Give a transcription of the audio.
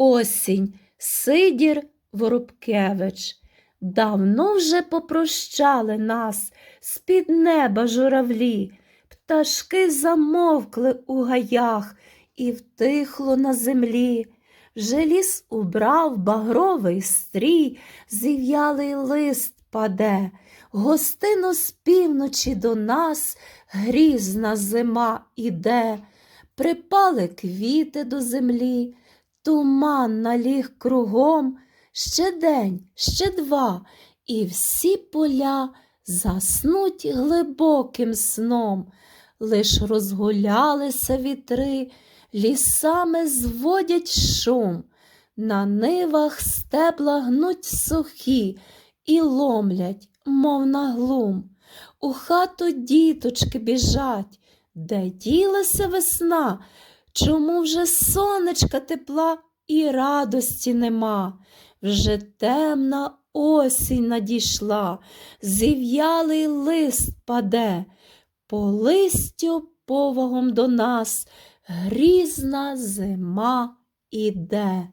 Осінь Сидір Воробкевич. Давно вже попрощали нас з-під неба журавлі, пташки замовкли у гаях і втихло на землі. Вже ліс убрав багровий стрій, зів'ялий лист паде, гостину з півночі до нас грізна зима іде, припали квіти до землі, туман наліг кругом, ще день, ще два, і всі поля заснуть глибоким сном, лиш розгулялися вітри, лісами зводять шум, на нивах стебла гнуть сухі і ломлять, мов на глум. У хату діточки біжать, де ділася весна, чому вже сонечка тепла і радості нема. Вже темна осінь надійшла, зів'ялий лист паде, по листю повагом до нас грізна зима іде.